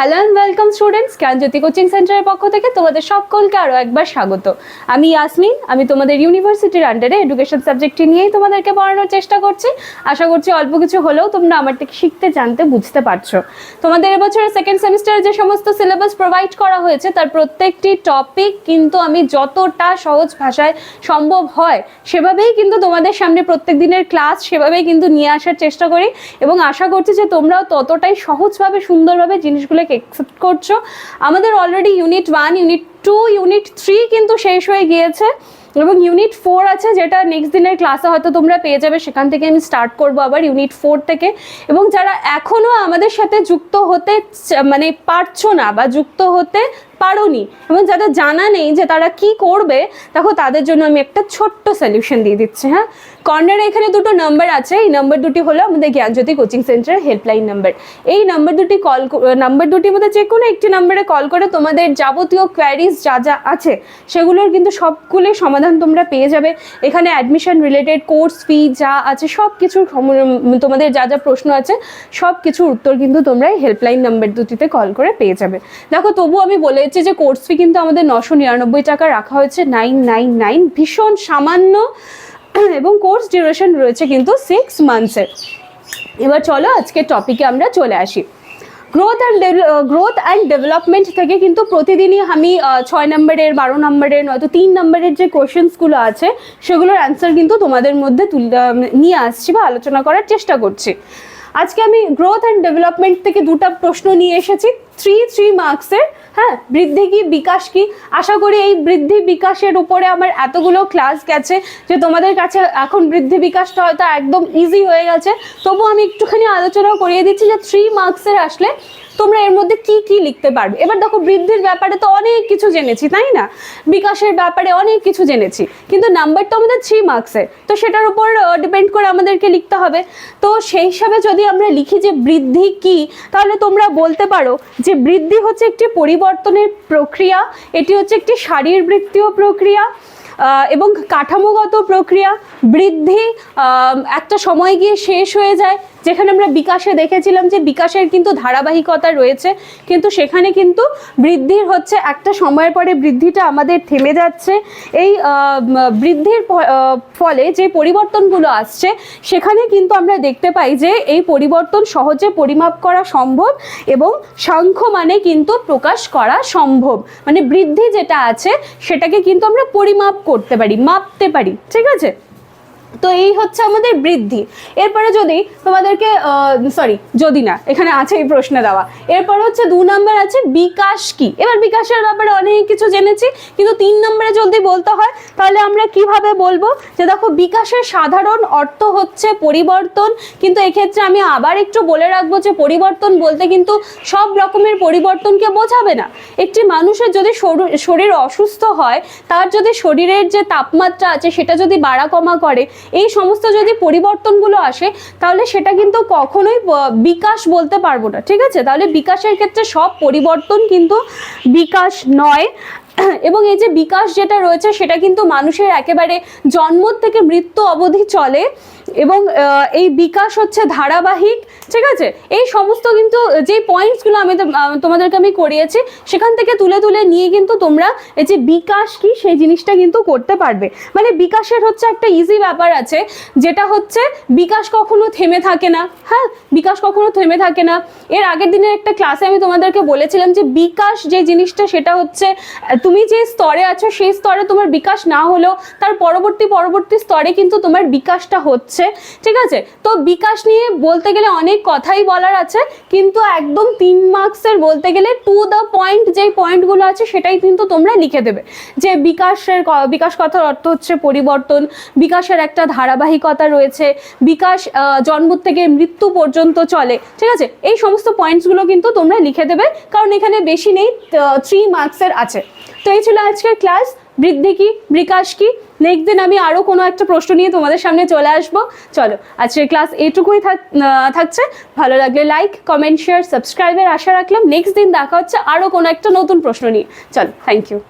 Hello and welcome students Gyanjyoti coaching সেন্টারের পক্ষ থেকে তোমাদের সকলকে আরও একবার স্বাগত। আমি ইয়াসমিন আমি তোমাদের ইউনিভার্সিটির আন্ডারে এডুকেশন সাবজেক্টটি নিয়েই তোমাদেরকে পড়ানোর চেষ্টা করছি। আশা করছি অল্প কিছু হলেও তোমরা আমার থেকে শিখতে, জানতে, বুঝতে পারছ। তোমাদের এবছরের সেকেন্ড সেমিস্টারে যে সমস্ত সিলেবাস প্রোভাইড করা হয়েছে, তার প্রত্যেকটি টপিক কিন্তু আমি যতটা সহজ ভাষায় সম্ভব হয়, সেভাবেই কিন্তু তোমাদের সামনে প্রত্যেক দিনের ক্লাস সেভাবেই কিন্তু নিয়ে আসার চেষ্টা করি। এবং আশা করছি যে তোমরাও ততটাই সহজভাবে, সুন্দরভাবে জিনিসগুলোকে অ্যাকসেপ্ট করছ। আমাদের already unit one unit two unit three কিন্তু শেষ হয়ে গিয়েছে এবং ইউনিট ফোর আছে যেটা নেক্সট দিনের ক্লাসে হয়তো তোমরা পেয়ে যাবে। সেখান থেকে আমি স্টার্ট করব আবার ইউনিট ফোর থেকে। এবং যারা এখনও আমাদের সাথে যুক্ত হতে মানে পারছ না বা যুক্ত হতে পারোনি এবং যাদের জানা নেই যে তারা কি করবে, দেখো তাদের জন্য আমি একটা ছোট্ট সলিউশন দিয়ে দিচ্ছি হ্যাঁ? কর্নারে এখানে দুটো নাম্বার আছে, এই নাম্বার দুটি হলো আমাদের জ্ঞানজ্যোতি কোচিং সেন্টারের হেল্পলাইন নাম্বার এই নাম্বার দুটি কল নাম্বার দুটির মধ্যে যে কোনো একটি নাম্বারে কল করে তোমাদের যাবতীয় কোয়ারিজ যা যা আছে, সেগুলোর কিন্তু সবগুলোই সমাধান তোমরা পেয়ে যাবে। এখানে অ্যাডমিশন রিলেটেড কোর্স ফি যা আছে সব কিছুর তোমাদের যা যা প্রশ্ন আছে সব কিছুর উত্তর কিন্তু তোমরা এই হেল্পলাইন নাম্বার দুটিতে কল করে পেয়ে যাবে। দেখো তবু আমি বলেছি যে কোর্স ফি কিন্তু আমাদের নশো নিরানব্বই টাকা রাখা হয়েছে নাইন নাইন নাইন ভীষণ সামান্য। এবং কোর্স ডিউরেশন রয়েছে কিন্তু সিক্স মান্থসের এবার চলো আজকের টপিকে আমরা চলে আসি। Growth and growth and development থেকে কিন্তু প্রতিদিনই আমি ছয় নম্বরের, বারো নম্বরের, নয়তো তিন নম্বরের যে কোশ্চেন্সগুলো আছে, সেগুলোর অ্যান্সার কিন্তু তোমাদের মধ্যে নিয়ে আসছি বা আলোচনা করার চেষ্টা করছি। আজকে আমি গ্রোথ অ্যান্ড ডেভেলপমেন্ট থেকে দুটো প্রশ্ন নিয়ে এসেছি। থ্রি থ্রি মার্কসের হ্যাঁ বৃদ্ধি কি, বিকাশ কি? আশা করি এই বৃদ্ধি বিকাশের উপরে আমার এতগুলো ক্লাস গেছে যে তোমাদের কাছে এখন বৃদ্ধি বিকাশটা হয়তো একদম ইজি হয়ে গেছে। তবু আমি একটুখানি আলোচনা করিয়ে দিচ্ছি যে থ্রি মার্কসের আসলে তোমরা এর মধ্যে কি কি লিখতে পারবে? এবার দেখো, বৃদ্ধির ব্যাপারে তো অনেক কিছু জেনেছি, তাই না? বিকাশের ব্যাপারে অনেক কিছু জেনেছি, কিন্তু নাম্বার তো আমাদের থ্রি মার্কসের, তো সেটার উপর ডিপেন্ড করে আমাদেরকে লিখতে হবে। তো সেই হিসাবে যদি আমরা লিখি যে বৃদ্ধি কি, তাহলে তোমরা বলতে পারো যে বৃদ্ধি হচ্ছে একটি পরিবর্তনের প্রক্রিয়া, এটি হচ্ছে একটি শারীরবৃত্তীয় প্রক্রিয়া এবং কাঠামোগত প্রক্রিয়া। বৃদ্ধি একটা সময় গিয়ে শেষ হয়ে যায়। যেখানে আমরা বিকাশে দেখেছিলাম যে বিকাশের কিন্তু ধারাবাহিকতা রয়েছে, কিন্তু সেখানে কিন্তু বৃদ্ধির হচ্ছে, একটা সময়ের পরে বৃদ্ধিটা আমাদের থেমে যাচ্ছে। এই বৃদ্ধির ফলে যে পরিবর্তনগুলো আসছে, সেখানে কিন্তু আমরা দেখতে পাই যে এই পরিবর্তন সহজে পরিমাপ করা সম্ভব এবং সাংখ্য মানে কিন্তু প্রকাশ করা সম্ভব। মানে বৃদ্ধি যেটা আছে, সেটাকে কিন্তু আমরা পরিমাপ করতে পারি, মাপতে পারি, ঠিক আছে? তো এই হচ্ছে আমাদের বৃদ্ধি। এরপরে যদি তোমাদেরকে সরি যদি না, এখানে আছে এই প্রশ্নে দেওয়া। এরপর হচ্ছে দু নম্বর আছে, বিকাশ কি? এবার বিকাশের ব্যাপারে অনেক কিছু জেনেছি, কিন্তু তিন নম্বরে যদি বলতে হয়, তাহলে আমরা কীভাবে বলব? যে দেখো, বিকাশের সাধারণ অর্থ হচ্ছে পরিবর্তন, কিন্তু এক্ষেত্রে আমি আবার একটু বলে রাখব যে পরিবর্তন বলতে কিন্তু সব রকমের পরিবর্তনকে বোঝাবে না। একটি মানুষের যদি শরু- শরীর অসুস্থ হয়, তার যদি শরীরের যে তাপমাত্রা আছে, সেটা যদি বাড়া কমা করে এই সমস্ত যদি পরিবর্তনগুলো আসে, তাহলে সেটা কিন্তু কখনোই বিকাশ বলতে পারব না, ঠিক আছে? তাহলে বিকাশের ক্ষেত্রে সব পরিবর্তন কিন্তু বিকাশ নয়। এবং এই যে বিকাশ যেটা রয়েছে সেটা কিন্তু মানুষের একেবারে জন্ম থেকে মৃত্যু অবধি চলে এবং এই বিকাশ হচ্ছে ধারাবাহিক, ঠিক আছে? এই সমস্ত কিন্তু যে পয়েন্টসগুলো আমি তোমাদেরকে আমি করিয়েছি, সেখান থেকে তুলে তুলে নিয়ে কিন্তু তোমরা এই যে বিকাশ কি, সেই জিনিসটা কিন্তু করতে পারবে। মানে বিকাশের হচ্ছে একটা ইজি ব্যাপার আছে, যেটা হচ্ছে বিকাশ কখনো থেমে থাকে না হ্যাঁ? বিকাশ কখনো থেমে থাকে না। এর আগের দিনের একটা ক্লাসে আমি তোমাদেরকে বলেছিলাম যে বিকাশ যে জিনিসটা সেটা হচ্ছে তুমি যে স্তরে আছো, সেই স্তরে তোমার বিকাশ না হলেও তার পরবর্তী পরবর্তী স্তরে কিন্তু তোমার বিকাশটা হচ্ছে। ঠিক আছে? তো বিকাশ নিয়ে বলতে গেলে অনেক কথাই বলার আছে, কিন্তু একদম তিন মার্কসের বলতে গেলে টু দ্য পয়েন্ট যে পয়েন্টগুলো আছে, সেটাই কিন্তু তোমরা লিখে দেবে। যে বিকাশের বিকাশ কথার অর্থ হচ্ছে পরিবর্তন, বিকাশের একটা ধারাবাহিকতা রয়েছে, বিকাশ জন্ম থেকে মৃত্যু পর্যন্ত চলে। ঠিক আছে? এই সমস্ত পয়েন্টসগুলো কিন্তু তোমরা লিখে দেবে, কারণ এখানে বেশি নেই থ্রি মার্কসের আছে। তো এই ছিল আজকের ক্লাস। বৃদ্ধি কি বিকাশ কি? নেক্সট দিন আমি আরও কোনো একটা প্রশ্ন নিয়ে তোমাদের সামনে চলে আসব। চলো, আজকের ক্লাস এইটুকুই থাক- থাকছে। ভালো লাগলে লাইক কমেন্ট শেয়ার সাবস্ক্রাইবের আশা রাখলাম। নেক্সট দিন দেখা হচ্ছে আরও কোনো একটা নতুন প্রশ্ন নিয়ে। চলো থ্যাংক ইউ